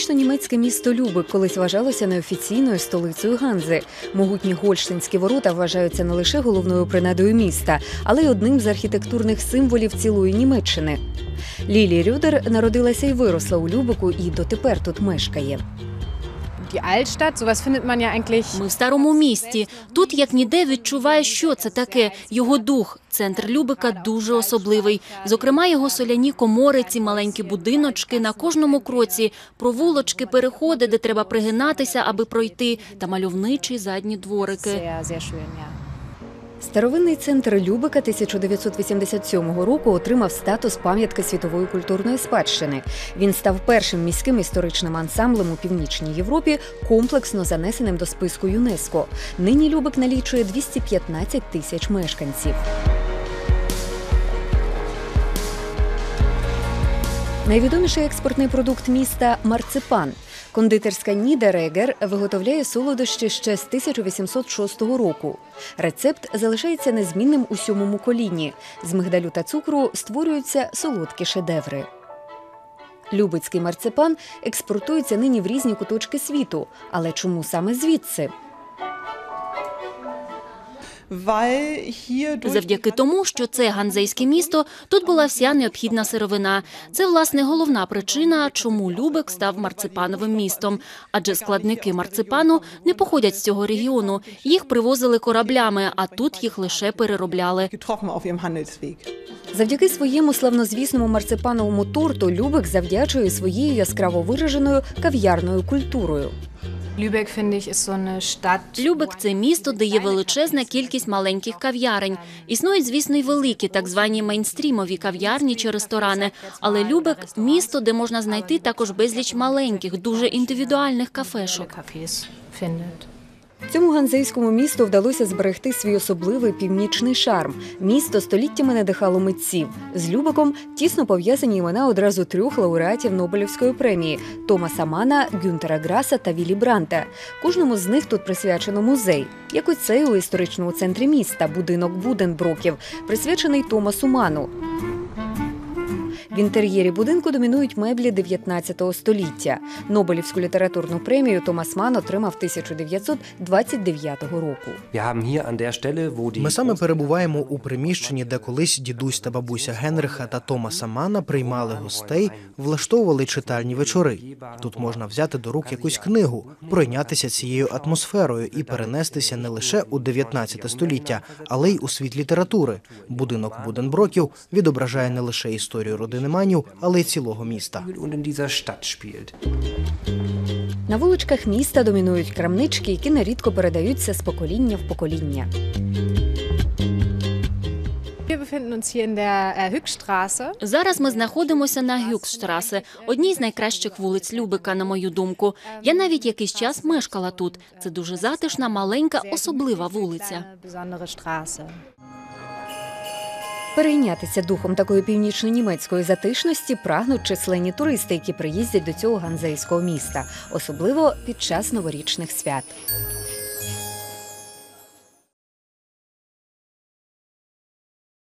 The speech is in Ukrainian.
Північно-німецьке місто Любик колись вважалося неофіційною столицею Ганзи. Могутні гольштинські ворота вважаються не лише головною принадою міста, але й одним з архітектурних символів цілої Німеччини. Лілі Рюдер народилася і виросла у Любику і дотепер тут мешкає. Ми в старому місті. Тут як ніде відчуває, що це таке. Його дух. Центр Любика дуже особливий. Зокрема, його соляні комори, ці маленькі будиночки на кожному кроці, провулочки, переходи, де треба пригинатися, аби пройти, та мальовничі задні дворики. Старовинний центр Любика 1987 року отримав статус пам'ятки світової культурної спадщини. Він став першим міським історичним ансамблем у північній Європі, комплексно занесеним до списку ЮНЕСКО. Нині Любик налічує 215 тисяч мешканців. Найвідоміший експортний продукт міста марципан. Кондитерська Ніда Регер виготовляє солодощі ще з 1806 року. Рецепт залишається незмінним у сьомому коліні. З мигдалю та цукру створюються солодкі шедеври. Любицький марципан експортується нині в різні куточки світу. Але чому саме звідси? Завдяки тому, що це ганзейське місто, тут була вся необхідна сировина. Це власне головна причина, чому Любек став марципановим містом. Адже складники марципану не походять з цього регіону. Їх привозили кораблями, а тут їх лише переробляли. Завдяки своєму славнозвісному марципановому торту Любик завдячує своєю яскраво вираженою кав'ярною культурою. Любек це місто, де є величезна кількість маленьких кав'ярень. Існують, звісно, й великі, так звані мейнстрімові кав'ярні чи ресторани. Але Любек місто, де можна знайти також безліч маленьких, дуже індивідуальних кафешок. Цьому ганзейському місту вдалося зберегти свій особливий північний шарм. Місто століттями надихало митців. З Любеком тісно пов'язані імена одразу трьох лауреатів Нобелівської премії Томаса Мана, Гюнтера Граса та Вілі Бранта. Кожному з них тут присвячено музей, як і цей у історичному центрі міста, будинок Буденброків, присвячений Томасу Ману. В інтер'єрі будинку домінують меблі 19 століття. Нобелівську літературну премію Томас Ман отримав 1929 року. Ми саме перебуваємо у приміщенні, де колись дідусь та бабуся Генриха та Томаса Мана приймали гостей, влаштовували читальні вечори. Тут можна взяти до рук якусь книгу, пройнятися цією атмосферою і перенестися не лише у 19 століття, але й у світ літератури. Будинок Буденброків відображає не лише історію родини Манів, але й цілого міста. На вуличках міста домінують крамнички, які нерідко передаються з покоління в покоління. Äh. Зараз ми знаходимося на Гюксштрасе, одній з найкращих вулиць Любика, на мою думку. Я навіть якийсь час мешкала тут. Це дуже затишна, маленька, особлива вулиця. Перейнятися духом такої північно-німецької затишності прагнуть численні туристи, які приїздять до цього ганзейського міста, особливо під час новорічних свят.